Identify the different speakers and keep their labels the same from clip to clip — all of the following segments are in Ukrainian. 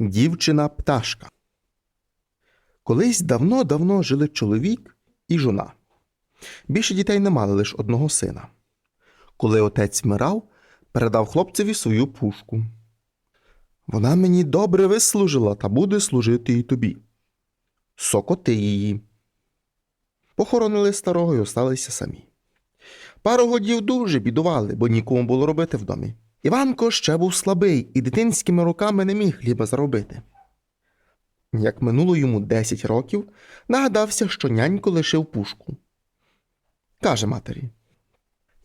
Speaker 1: Дівчина пташка. Колись давно-давно жили чоловік і жона. Більше дітей не мали лише одного сина. Коли отець вмирав, передав хлопцеві свою пушку. Вона мені добре вислужила та буде служити і тобі. Сокоти її. Похоронили старого і осталися самі. Пару годів дуже бідували, бо нікому було робити в домі. Іванко ще був слабий і дитинськими руками не міг хліба заробити. Як минуло йому 10 років, нагадався, що нянько лишив пушку. Каже матері: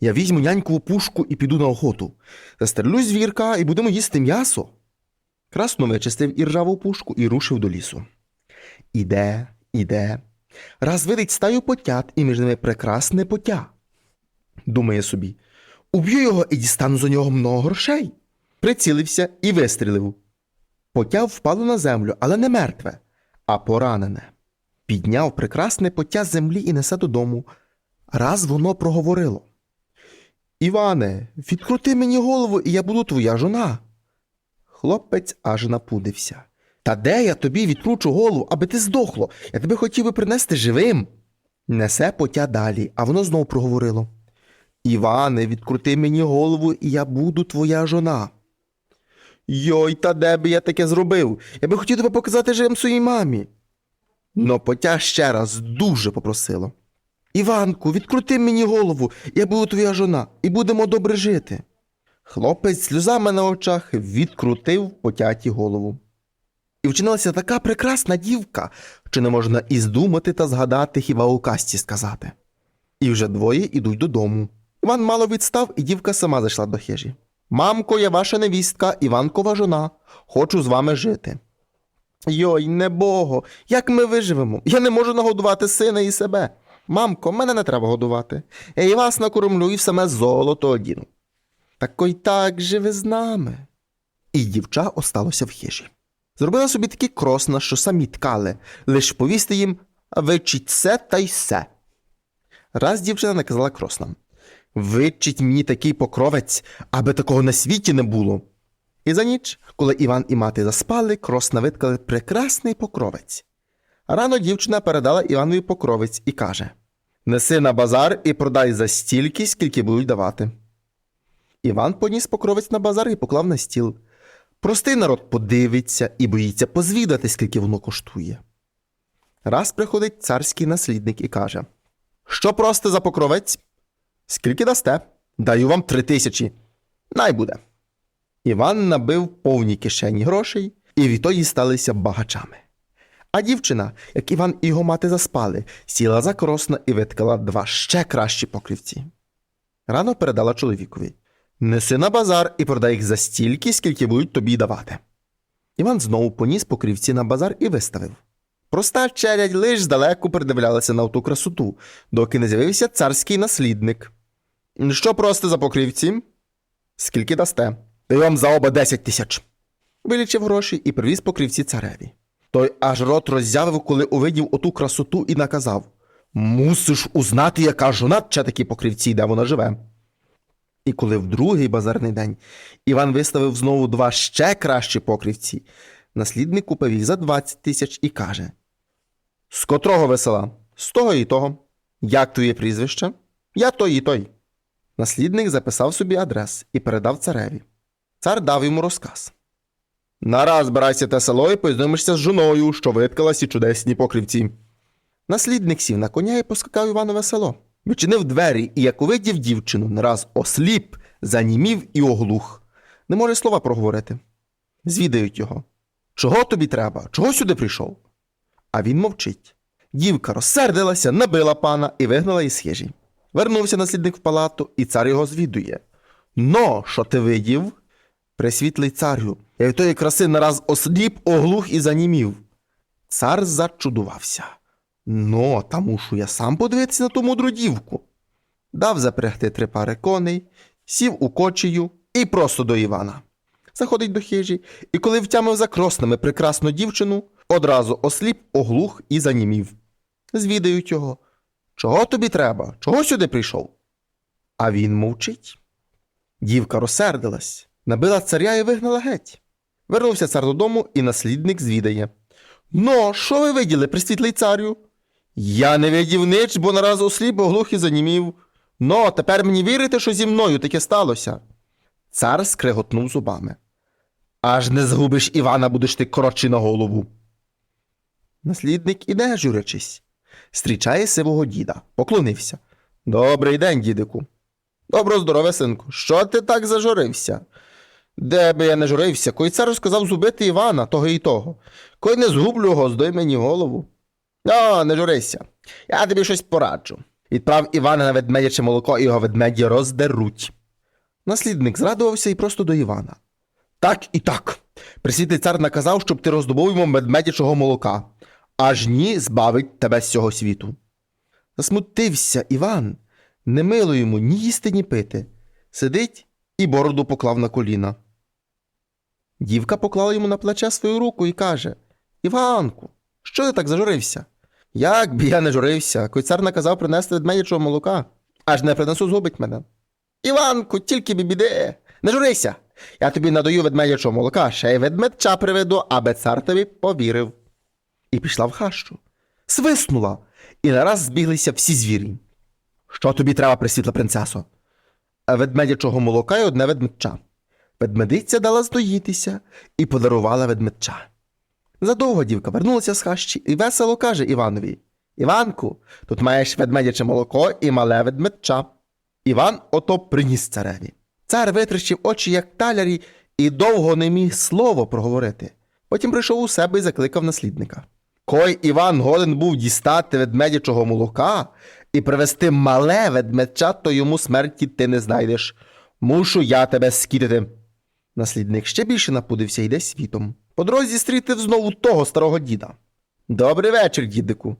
Speaker 1: Я візьму нянькову пушку і піду на охоту. Застрелю звірка і будемо їсти м'ясо. Красно вичистив іржаву пушку і рушив до лісу. Іде, іде. Раз видить стаю потят, і між ними прекрасне потя. Думає собі, уб'ю його і дістану за нього много грошей. Прицілився і вистрілив. Потя впало на землю, але не мертве, а поранене. Підняв прекрасне потя з землі і несе додому. Раз воно проговорило. Іване, відкрути мені голову, і я буду твоя жона. Хлопець аж напудився. Та де я тобі відкручу голову, аби ти здохло? Я тебе хотів би принести живим. Несе потя далі, а воно знов проговорило. Іване, відкрути мені голову, і я буду твоя жона. Йой, та де би я таке зробив? Я би хотів тебе показати живим своїй мамі. Но потя ще раз дуже попросило. Іванку, відкрути мені голову, я буду твоя жона, і будемо добре жити. Хлопець сльозами на очах відкрутив потяті голову. І вчинилася така прекрасна дівка, що не можна і здумати та згадати хіба у касті сказати. І вже двоє ідуть додому. Іван мало відстав, і дівка сама зайшла до хижі. Мамко, я ваша невістка, Іванкова жона. Хочу з вами жити. Йой, небого, як ми виживемо? Я не можу нагодувати сина і себе. Мамко, мене не треба годувати. Я і вас накормлю і в саме золото одіну. Так ой так живи з нами. І дівча осталося в хижі. Зробила собі такі кросна, що самі ткали, лиш повісти їм вичить се та й се. Раз дівчина наказала кроснам Вичить мені такий покровець, аби такого на світі не було. І за ніч, коли Іван і мати заспали, кросна виткали прекрасний покровець. Рано дівчина передала Іванові покровець і каже Неси на базар і продай за стільки, скільки будуть давати. Іван поніс покровець на базар і поклав на стіл. Простий народ подивиться і боїться позвідати, скільки воно коштує. Раз приходить царський наслідник і каже: Що просте за покровець? Скільки дасте? Даю вам три тисячі. Най буде. Іван набив повні кишені грошей, і відтоді сталися багачами. А дівчина, як Іван і його мати заспали, сіла за кросна і виткала два ще кращі покрівці. Рано передала чоловікові Неси на базар і продай їх за стільки, скільки будуть тобі давати. Іван знову поніс покрівці на базар і виставив. Проста челядь лиш здалеку придивлялася на ту красоту, доки не з'явився царський наслідник. Що просто за покрівці? Скільки дасте? Даю вам за оба десять тисяч. Вилічив гроші і привіз покрівці цареві. Той аж рот роззявив, коли увидів оту красоту і наказав Мусиш узнати, яка жона чи такі покрівці, де вона живе. І коли в другий базарний день Іван виставив знову два ще кращі покрівці, наслідник купив їх за 20 тисяч і каже: З котрого весела? З того і того. Як твоє прізвище? Я той і той. Наслідник записав собі адрес і передав цареві. Цар дав йому розказ. Нараз збирайся те село і познайомишся з жоною, що виткала сі чудесні покрівці. Наслідник сів на коня і поскакав Іванове село. Відчинив двері і, як увидів дівчину, не раз осліп, занімів і оглух. Не може слова проговорити. Звідають його. Чого тобі треба? Чого сюди прийшов? А він мовчить. Дівка розсердилася, набила пана і вигнала із хижі. Вернувся наслідник в палату, і цар його звідує. Но, що ти видів? Пресвітлий царю, я від тої краси нараз осліп, оглух і занімів. Цар зачудувався. Ну, та мушу я сам подивитися на ту мудру дівку. Дав запрягти три пари коней, сів у кочію і просто до Івана. Заходить до хижі, і коли втямив за кроснами прекрасну дівчину, одразу осліп, оглух і занімів. Звідають його. Чого тобі треба? Чого сюди прийшов? А він мовчить. Дівка розсердилась, набила царя і вигнала геть. Вернувся цар додому, і наслідник звідає. Ну, що ви виділи, присвітлий царю? Я не видів нич, бо нараз осліп, оглух і занімів. Ну, тепер мені вірите, що зі мною таке сталося. Цар скреготнув зубами. Аж не згубиш Івана, будеш ти коротший на голову. Наслідник іде, журячись. Зустрічає сивого діда, поклонився. Добрий день, дідику. Добро здорове, синку. Що ти так зажурився? Де би я не журився, кой цар розказав зубити Івана, того і того. Кой не згублю його, здой мені голову. О, не журися. Я тобі щось пораджу. Відправ Івана на ведмедяче молоко і його ведмеді роздеруть. Наслідник зрадувався і просто до Івана. Так і так. Присвітлий цар наказав, щоб ти роздобув йому медмедячого молока, аж ні збавить тебе з цього світу. Засмутився Іван, не мило йому ні їсти, ні пити. Сидить і бороду поклав на коліна. Дівка поклала йому на плече свою руку і каже: Іванку, що ти так зажурився? Як би я не журився, койцар наказав принести ведмедячого молока, аж не принесу згубить мене. Іванку, тільки бі біди, не журися. Я тобі надаю ведмедячого молока, ще й ведмедча приведу, аби цар тобі повірив. І пішла в хащу. Свиснула, і нараз збіглися всі звірі. Що тобі треба, присвітла принцесо? Ведмедячого молока і одне ведмедча. Ведмедиця дала здоїтися і подарувала ведмедча. Задовго дівка вернулася з хащі і весело каже Іванові: Іванку, тут маєш ведмедяче молоко і мале ведмедча. Іван ото приніс цареві. Цар витріщив очі, як талярі, і довго не міг слово проговорити. Потім прийшов у себе і закликав наслідника. Кой Іван голен був дістати ведмедячого молока і привезти мале ведмедча, то йому смерті ти не знайдеш. Мушу я тебе скітити. Наслідник ще більше напудився йде світом. По дорозі зустрітив знову того старого діда. Добрий вечір, дідику.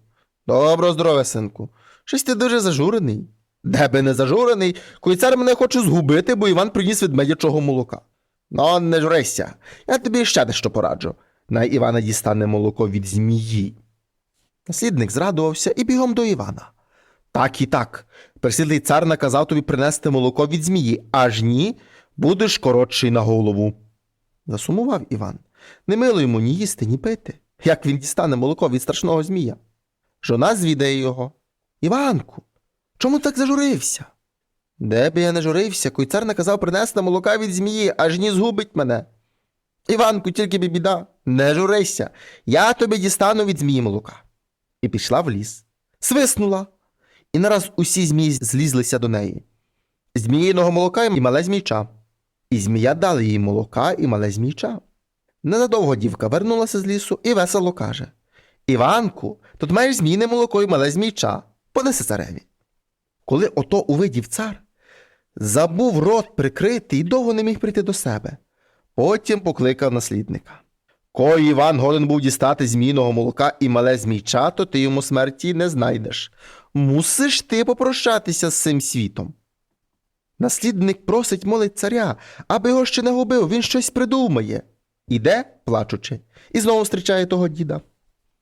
Speaker 1: Добро здорове, синку. Щось ти дуже зажурений. Де би не зажурений, коли цар мене хоче згубити, бо Іван приніс ведмедячого молока. Ну, не журися, я тобі ще дещо пораджу. Най Івана дістане молоко від змії. Наслідник зрадувався і бігом до Івана. Так і так. Пресвітлий цар наказав тобі принести молоко від змії, аж ні, будеш коротший на голову. Засумував Іван. Не мило йому ні їсти, ні пити. Як він дістане молоко від страшного змія? Жона звідає його. Іванку, чому так зажурився? Де б я не журився, кой цар наказав принести молока від змії, аж ні згубить мене. Іванку, тільки бі біда, не журися, я тобі дістану від змії молока. І пішла в ліс. Свиснула. І нараз усі змії злізлися до неї. Зміїного молока і мале змійча. І змія дала їй молока і мале змійча. Ненадовго дівка вернулася з лісу і весело каже: Іванку, тут маєш змійне молоко і мале змійча. Понеси цареві. Коли ото увидів цар, забув рот прикрити і довго не міг прийти до себе. Потім покликав наслідника. Кой Іван годен був дістати змійного молока і мале змійча, то ти йому смерті не знайдеш. Мусиш ти попрощатися з цим світом. Наслідник просить молить царя, аби його ще не губив, він щось придумає. Іде, плачучи, і знову зустрічає того діда.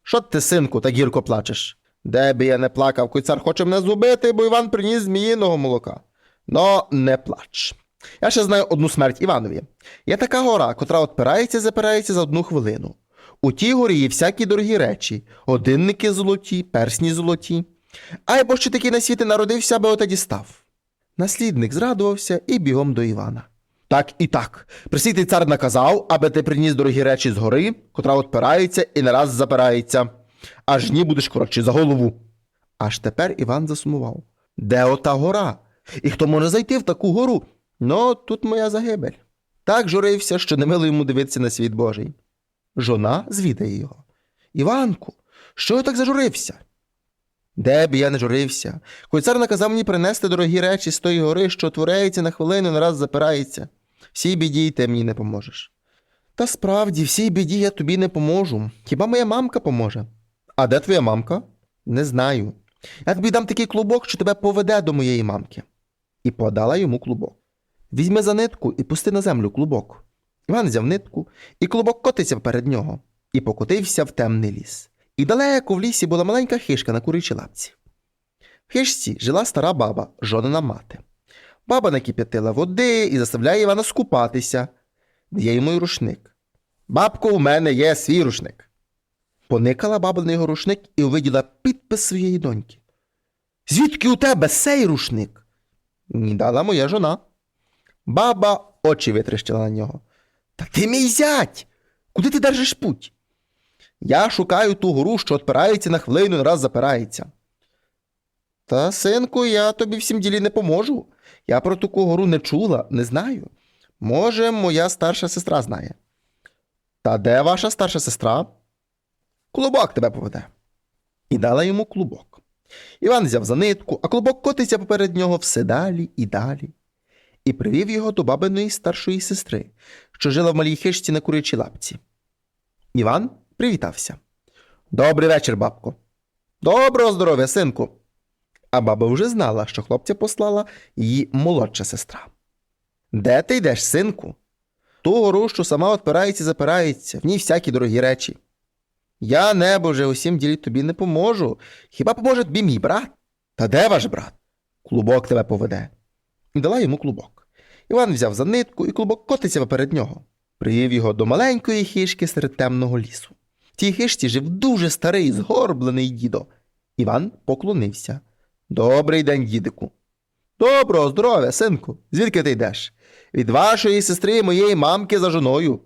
Speaker 1: Що ти, синку, так гірко плачеш? Де би я не плакав, кой цар хоче мене зубити, бо Іван приніс зміїного молока. Но не плач. Я ще знаю одну смерть Іванові. Є така гора, котра отпирається і запирається за одну хвилину. У тій горі є всякі дорогі речі, годинники золоті, персні золоті. Ай, бо ще такий на світі народився, аби оте дістав. Наслідник зрадувався і бігом до Івана. Так і так. Присвітлий цар наказав, аби ти приніс дорогі речі з гори, котра отпирається і не раз запирається. Аж ні будеш коротший за голову. Аж тепер Іван засумував. Де ота гора? І хто може зайти в таку гору? Ну, тут моя загибель. Так журився, що не мило йому дивитися на світ Божий. Жона звідає його. Іванку, що я так зажурився? Де б я не журився? Коли цар наказав мені принести дорогі речі з тої гори, що твореється на хвилину, не раз запирається. Всій біді й ти мені не поможеш. Та справді, всій біді я тобі не поможу. Хіба моя мамка поможе? А де твоя мамка? Не знаю. Я тобі дам такий клубок, що тебе поведе до моєї мамки. І подала йому клубок. Візьми за нитку і пусти на землю клубок. Іван взяв нитку, і клубок котиться перед нього, і покотився в темний ліс. І далеко в лісі була маленька хишка на курячій лапці. В хишці жила стара баба, жонена мати. Баба накип'ятила води і заставляє Івана скупатися. Дає йому й рушник. Бабко, у мене є свій рушник. Поникала баба на його рушник і увиділа підпис своєї доньки. Звідки у тебе сей рушник? Дала моя жона. Баба очі витріщила на нього. Та ти мій зять! Куди ти держиш путь? Я шукаю ту гору, що отпирається на хвилину, раз запирається. Та, синку, я тобі всім ділі не поможу. Я про таку гору не чула, не знаю. Може, моя старша сестра знає. Та де ваша старша сестра? Клубок тебе поведе. І дала йому клубок. Іван взяв за нитку, а клубок котиться поперед нього все далі і далі. І привів його до бабиної старшої сестри, що жила в малій хижці на курячій лапці. Іван привітався. Добрий вечір, бабко. Доброго здоров'я, синку. А баба вже знала, що хлопця послала її молодша сестра. Де ти йдеш, синку? Ту гору, що сама отпирається і запирається, в ній всякі дорогі речі. Я, небоже, усім ділі тобі не поможу. Хіба поможе тобі мій брат? Та де ваш брат? Клубок тебе поведе. І дала йому клубок. Іван взяв за нитку, і клубок котиться поперед нього. Привів його до маленької хижки серед темного лісу. В тій хижці жив дуже старий, згорблений дідо. Іван поклонився. Добрий день, дідику. Доброго здоров'я, синку. Звідки ти йдеш? Від вашої сестри моєї мамки за жоною.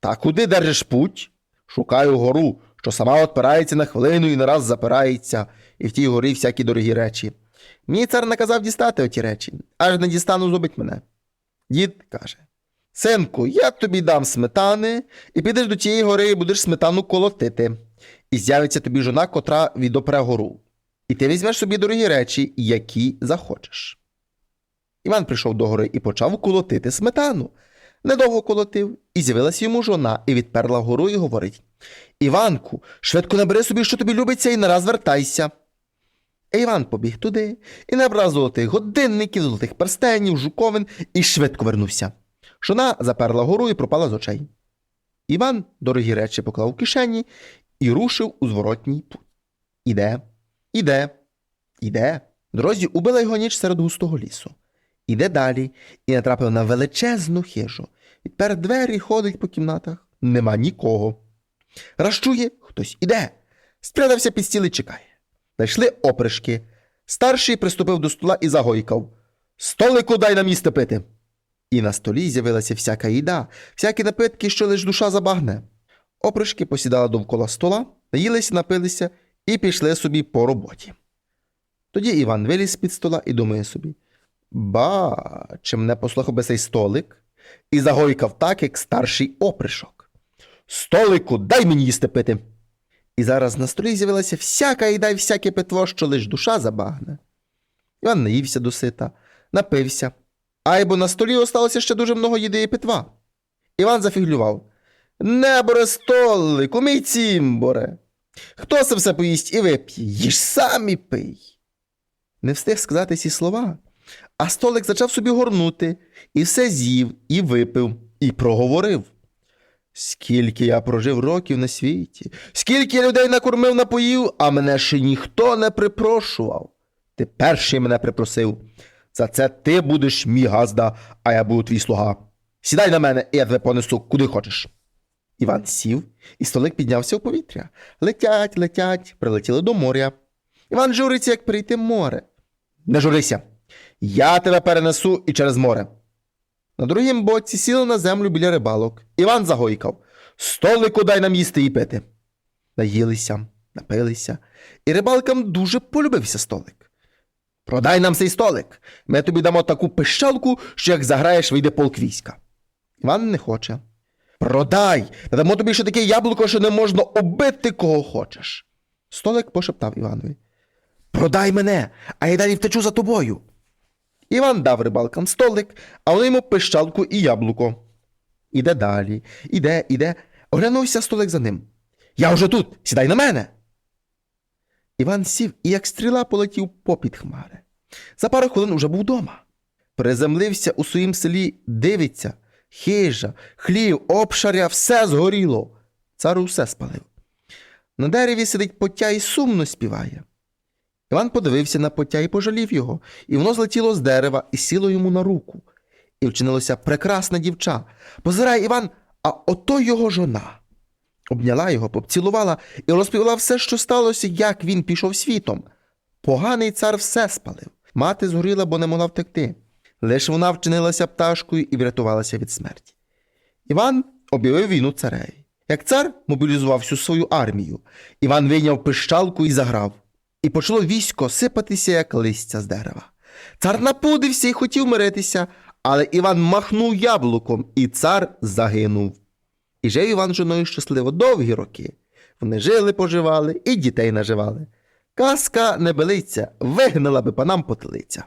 Speaker 1: Та куди держиш путь? Шукаю гору, що сама отпирається на хвилину і не раз запирається, і в тій горі всякі дорогі речі. Мені цар наказав дістати оті речі, аж не дістану зубить мене. Дід каже: Синку, я тобі дам сметани, і підеш до тієї гори і будеш сметану колотити. І з'явиться тобі жона, котра відопре гору. І ти візьмеш собі дорогі речі, які захочеш. Іван прийшов до гори і почав колотити сметану. Недовго колотив, і з'явилася йому жона, і відперла гору і говорить: Іванку, швидко набери собі, що тобі любиться, і нараз вертайся. Іван побіг туди і набрав золотих годинників, золотих перстенів, жуковин і швидко вернувся. Жона заперла гору і пропала з очей. Іван дорогі речі поклав у кишені і рушив у зворотній путь. Іде, іде, іде. Дорозі убила його ніч серед густого лісу. Іде далі і натрапив на величезну хижу. Відпер двері ходить по кімнатах. Нема нікого. Раз чує, хтось іде. Спрятався під стіл і чекає. Знайшли опришки. Старший приступив до стола і загойкав. Столику дай нам їсти пити. І на столі з'явилася всяка їда, всякі напитки, що лиш душа забагне. Опришки посідали довкола стола, наїлися, напилися і пішли собі по роботі. Тоді Іван виліз з-під стола і думає собі: Ба, чи мене послухав би цей столик? І загойкав так, як старший опришок. Столику, дай мені їсти пити. І зараз на столі з'явилася всяка їда і всяке питво, що лиш душа забагне. Іван наївся до сита, напився, а й бо на столі осталося ще дуже много їди і питва. Іван зафіглював. Неборе столику, мій цімборе. Хто це все поїсть і вип'є? Їж сам і пий. Не встиг сказати ці слова, а столик зачав собі горнути, і все з'їв, і випив, і проговорив. Скільки я прожив років на світі, скільки людей накормив напоїв, а мене ще ніхто не припрошував. Ти перший мене припросив. За це ти будеш мій газда, а я буду твій слуга. Сідай на мене, і я тебе понесу куди хочеш. Іван сів, і столик піднявся у повітря. Летять, летять, прилетіли до моря. Іван журиться, як прийти море. Не журися. Я тебе перенесу і через море. На другім боці сіли на землю біля рибалок. Іван загойкав. Столику дай нам їсти і пити. Наїлися, напилися, і рибалкам дуже полюбився столик. Продай нам цей столик. Ми тобі дамо таку пищалку, що як заграєш, вийде полк війська. Іван не хоче. Продай, дамо тобі ще таке яблуко, що не можна оббити кого хочеш. Столик пошептав Іванові. Продай мене, а я далі втечу за тобою. Іван дав рибалкам столик, а вони йому пищалку і яблуко. Іде далі, іде, іде, оглянувся столик за ним. Я вже тут, сідай на мене. Іван сів і, як стріла, полетів попід хмари. За пару хвилин уже був дома. Приземлився у своїм селі, дивиться, хижа, хлів, обшаря, все згоріло. Цар усе спалив. На дереві сидить потя і сумно співає. Іван подивився на потя і пожалів його, і воно злетіло з дерева і сіло йому на руку. І вчинилося прекрасна дівча. Позирає Іван, А ото його жона обняла його, поцілувала і розповіла все, що сталося, як він пішов світом. Поганий цар все спалив. Мати згоріла, бо не могла втекти. Лиш вона вчинилася пташкою і врятувалася від смерті. Іван об'явив війну цареві. Як цар мобілізував всю свою армію, Іван вийняв пищалку і заграв. І почало військо сипатися, як листя з дерева. Цар напудився і хотів миритися, але Іван махнув яблуком, і цар загинув. І жив Іван з жоною щасливо довгі роки. Вони жили, поживали і дітей наживали. Казка не билиться, вигнала би панам потилиця.